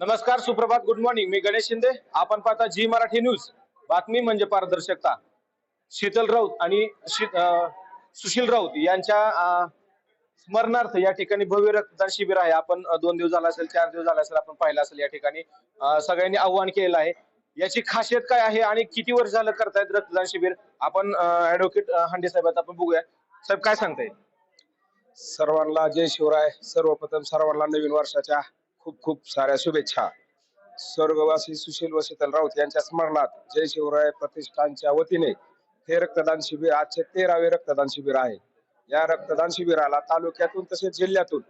नमस्कार सुप्रभात good morning मी गणेश शिंदे. आपण पाहता जी मराठी न्यूज. बातमी म्हणजे पारदर्शकता. शीतल राऊत आणि सुशील राऊत यांच्या स्मरणार्थ या ठिकाणी भव्य रक्तदान शिबिर आहे. आपण दोन दिवस झाला असेल चार दिवस झाला असेल आपण पाहिलं असेल या ठिकाणी. सगळ्यांनी आव्हान केलेलं आहे. याची खासियत काय आहे आणि किती वर्ष झालं करतायत रक्तदान शिबिर? आपण ऍडव्होकेट हांडे साहेब आपण बघूया. साहेब काय सांगताय? सर्वांना जय शिवराय. सर्वप्रथम सर्वांना नवीन वर्षाच्या खूप खूप साऱ्या शुभेच्छा. स्वर्गवासी सुशील व शीतल राऊत यांच्या स्मरणात जय शिवराय प्रतिष्ठानच्या वतीने हे रक्तदान शिबिर आजचे तेरावे रक्तदान शिबिर आहे. या रक्तदान शिबिराला तालुक्यातून तसेच जिल्ह्यातून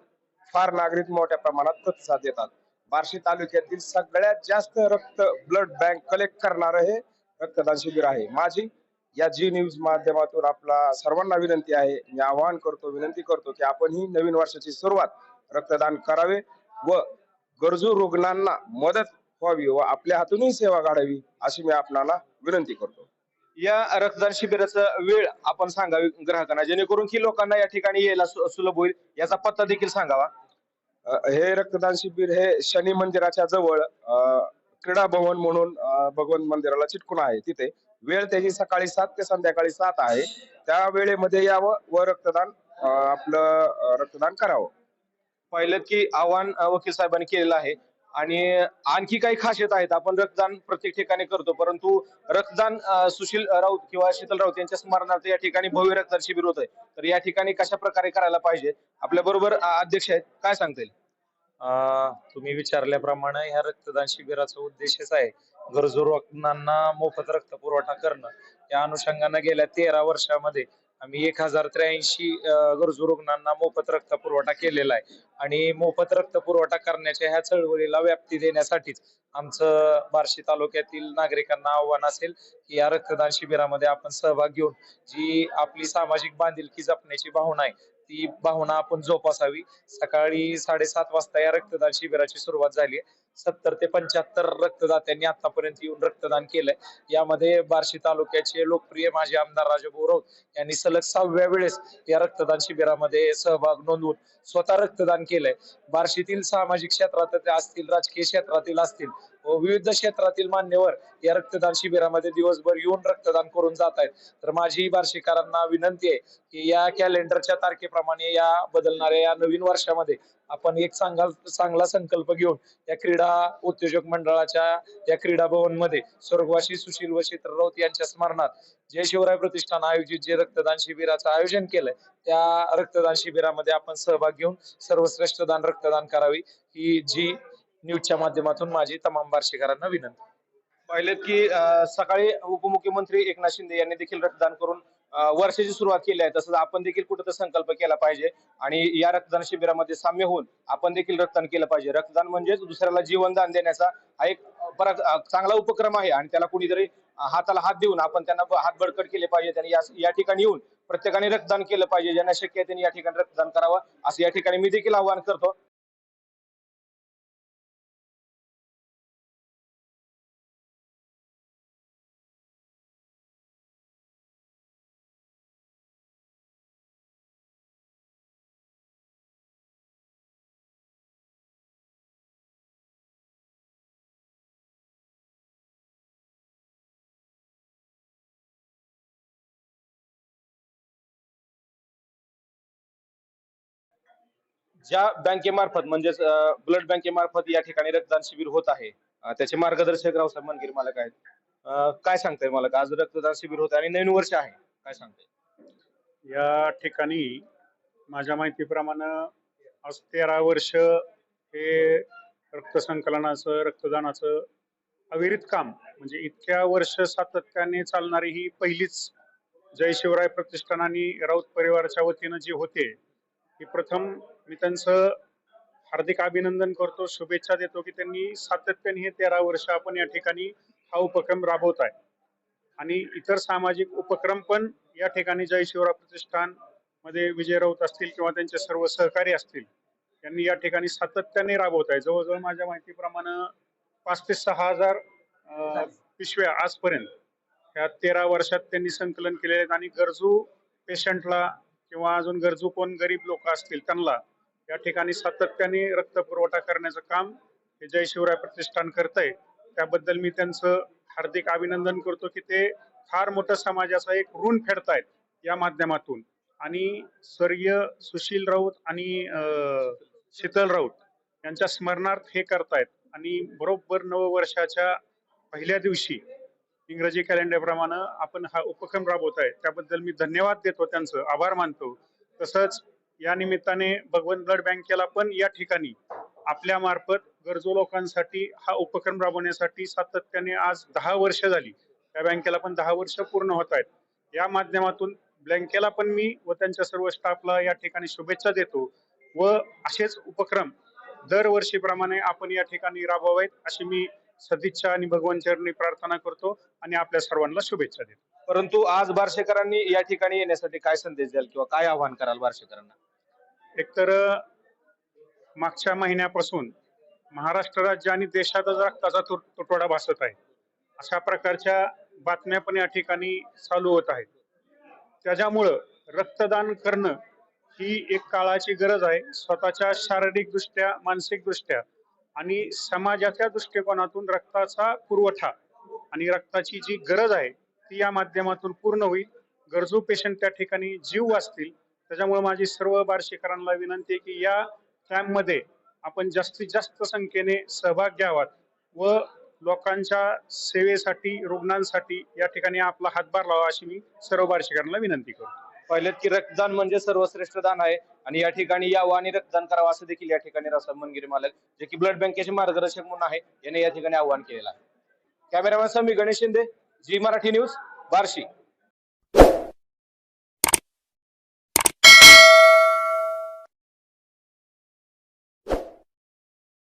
फार नागरिक मोठ्या प्रमाणात प्रतिसाद देतात. बार्शी तालुक्यातील सगळ्यात जास्त रक्त ब्लड बँक कलेक्ट करणार हे रक्तदान शिबिर आहे. माझी या जी न्यूज माध्यमातून आपला सर्वांना विनंती आहे. मी आवाहन करतो विनंती करतो की आपण ही नवीन वर्षाची सुरुवात रक्तदान करावे व गरजू रुग्णांना मदत व्हावी व आपल्या हातूनही सेवा काढावी अशी मी आपणाला विनंती करतो. या रक्तदान शिबिराचं वेळ आपण सांगावी ग्राहकांना जेणेकरून की लोकांना या ठिकाणी यायला सु- सुलभ होईल याचा पत्ता देखील सांगावा. हे रक्तदान शिबिर हे शनी मंदिराच्या जवळ क्रीडा भवन म्हणून भगवंत मंदिराला चिटकून आहे. तिथे वेळ त्याची सकाळी सात ते संध्याकाळी सात आहे. त्या वेळेमध्ये यावं व रक्तदान आपलं रक्तदान करावं. पाहिलं की आव्हान वकील साहेबांनी केलेलं आहे. आणि आणखी काही खासियत आहेत. आपण रक्तदान प्रत्येक ठिकाणी करतो. परंतु रक्तदान सुशील राऊत किंवा शीतल राऊत यांच्या स्मरणार्थ या ठिकाणी भव्य रक्तदान शिबिर होत आहे तर या ठिकाणी कशा प्रकारे करायला पाहिजे? आपल्या बरोबर अध्यक्ष आहेत. काय सांगता येईल? अं, तुम्ही विचारल्याप्रमाणे ह्या रक्तदान शिबिराचा उद्देशच आहे गरजू रुग्णांना मोफत रक्त पुरवठा करणं. या अनुषंगानं गेल्या तेरा वर्षामध्ये आम्ही एक हजार त्र्याऐंशी गरजू रुग्णांना मोफत रक्त पुरवठा केलेला आहे. आणि मोफत रक्त पुरवठा करण्याच्या ह्या चळवळीला व्याप्ती देण्यासाठीच आमचं बार्शी तालुक्यातील नागरिकांना आव्हान असेल की या रक्तदान शिबिरामध्ये आपण सहभाग घेऊन जी आपली सामाजिक बांधिलकी जपण्याची भावना आहे ती भावना आपण जोपासावी. सकाळी साडेसात वाजता या रक्तदान शिबिराची सुरुवात झाली आहे. सत्तर ते पंच्याहत्तर रक्तदात्यांनी आतापर्यंत येऊन रक्तदान केलंय. यामध्ये बार्शी तालुक्याचे लोकप्रिय माजी आमदार राजाभाऊ राऊत यांनी सलग सहाव्या वेळेस या रक्तदान शिबिरामध्ये सहभाग नोंदवून स्वतः रक्तदान केलंय. बार्शीतील सामाजिक क्षेत्रात असतील राजकीय क्षेत्रातील असतील व विविध क्षेत्रातील मान्यवर या रक्तदान शिबिरामध्ये दिवसभर येऊन रक्तदान करून जात आहेत. तर माझी बार्शीकरांना विनंती आहे की या कॅलेंडरच्या तारखेप्रमाणे या बदलणाऱ्या या नवीन वर्षामध्ये आपण एक चांगला चांगला संकल्प घेऊन या क्रीडा उद्योजक मंडळाच्या या क्रीडा भवनमध्ये स्वर्गवासी सुशील व क्षेत्र राऊत यांच्या स्मरणात जय शिवराय प्रतिष्ठान आयोजित जे रक्तदान शिबिराचं आयोजन केलंय त्या रक्तदान शिबिरामध्ये आपण सहभाग घेऊन सर्वश्रेष्ठ दान रक्तदान करावी ही जी न्यूजच्या माध्यमातून माझी तमाम बार्शीकरांना विनंती. पाहिलेत की सकाळी उपमुख्यमंत्री एकनाथ शिंदे यांनी देखील रक्तदान करून वर्षाची सुरुवात केली आहे. तसंच आपण देखील कुठं संकल्प केला पाहिजे. आणि या रक्तदान शिबिरामध्ये साम्य होऊन आपण देखील रक्तदान केलं पाहिजे. रक्तदान म्हणजेच दुसऱ्याला जीवनदान देण्याचा हा एक बरा चांगला उपक्रम आहे. आणि त्याला कुणीतरी हाताला हात देऊन आपण त्यांना हात बळकट केले पाहिजे त्यांनी या ठिकाणी येऊन प्रत्येकाने रक्तदान केलं पाहिजे. ज्यांना शक्य आहे त्यांनी या ठिकाणी रक्तदान करावं. असं या ठिकाणी मी देखील आवाहन करतो. ज्या बँकेमार्फत म्हणजेच ब्लड बँकेमार्फत या ठिकाणी रक्तदान शिबिर होत आहे त्याचे मार्गदर्शक रावसाहेब मनगिर मालक आहेत. काय सांगताय मला आज रक्तदान शिबिर होत आहे आणि नवीन वर्ष आहे. काय सांगताय? या ठिकाणी माझ्या माहितीप्रमाणे आज तेरा वर्ष हे रक्तसंकलनाचं रक्तदानाचं अविरित काम म्हणजे इतक्या वर्ष सातत्याने चालणारी ही पहिलीच जय शिवराय प्रतिष्ठान आणि राऊत परिवाराच्या वतीनं जी होते ही प्रथम मी त्यांचं हार्दिक अभिनंदन करतो शुभेच्छा देतो की त्यांनी सातत्याने हे तेरा वर्ष आपण या ठिकाणी हा उपक्रम राबवत आहे. आणि इतर सामाजिक उपक्रम पण या ठिकाणी जय शिवराय प्रतिष्ठानमध्ये विजय राऊत असतील किंवा त्यांचे सर्व सहकारी असतील त्यांनी या ठिकाणी सातत्याने राबवत आहे. जवळजवळ माझ्या माहितीप्रमाणे पाच ते सहा हजार पिशव्या आजपर्यंत ह्या तेरा वर्षात त्यांनी संकलन केले आहेत. आणि गरजू पेशंटला किंवा अजून गरजू कोण गरीब लोक असतील त्यांना या ठिकाणी सातत्याने रक्त पुरवठा करण्याचं काम हे जय शिवराय प्रतिष्ठान करत आहे त्याबद्दल मी त्यांचं हार्दिक अभिनंदन करतो की ते फार मोठं समाजाचा एक ऋण फेडतायत या माध्यमातून. आणि स्वर्गीय सुशील राऊत आणि शीतल राऊत यांच्या स्मरणार्थ हे करतायत. आणि बरोबर नववर्षाच्या पहिल्या दिवशी इंग्रजी कॅलेंडरप्रमाणे आपण हा उपक्रम राबवत आहे त्याबद्दल मी धन्यवाद देतो त्यांचं. आभार मानतो. तसंच या निमित्ताने भगवंत ब्लड बँकेला पण या ठिकाणी आपल्या मार्फत गरजू लोकांसाठी हा उपक्रम राबवण्यासाठी सातत्याने आज दहा वर्ष झाली. त्या बँकेला पण दहा वर्ष पूर्ण होत आहेत. या माध्यमातून बँकेला पण मी व त्यांच्या सर्व स्टाफला या ठिकाणी शुभेच्छा देतो व असेच उपक्रम दरवर्षीप्रमाणे आपण या ठिकाणी राबवावेत अशी मी सदिच्छा आणि भगवान चरणी प्रार्थना करतो आणि आपल्या सर्वांना शुभेच्छा देतो. परंतु आज बार्शेकरांनी या ठिकाणी येण्यासाठी काय संदेश द्याल किंवा काय आव्हान कराल बार्शेकरांना? एकतर मागच्या महिन्यापासून महाराष्ट्र राज्य आणि देशातच रक्ताचा तुट- तुटवडा भासत आहे. अशा प्रकारच्या बातम्या पण या ठिकाणी चालू होत आहेत. त्याच्यामुळं रक्तदान करणं ही एक काळाची गरज आहे. स्वतःच्या शारीरिक दृष्ट्या मानसिक दृष्ट्या आणि समाजाच्या दृष्टिकोनातून रक्ताचा पुरवठा आणि रक्ताची जी गरज आहे ती या माध्यमातून पूर्ण होईल. गरजू पेशंट त्या ठिकाणी जीव वाचतील. त्याच्यामुळे माझी सर्व बार्शीकरांना विनंती आहे की या कॅम्पमध्ये आपण जास्तीत जास्त संख्येने सहभाग घ्यावात व लोकांच्या सेवेसाठी रुग्णांसाठी या ठिकाणी आपला हातभार लावा अशी मी सर्व बार्शीकरांना विनंती करतो. पहिलेत की रक्तदान म्हणजे सर्वश्रेष्ठ दान आहे आणि या ठिकाणी यावं आणि रक्तदान करावं असं देखील या ठिकाणी रावसाहेब मनगिरी मालक जे की ब्लड बँकेचे मार्गदर्शक म्हणून आहे याने या ठिकाणी आव्हान केलेलं आहे. Cameraman Sami Ganesh Shinde Zee Marathi news Barshi.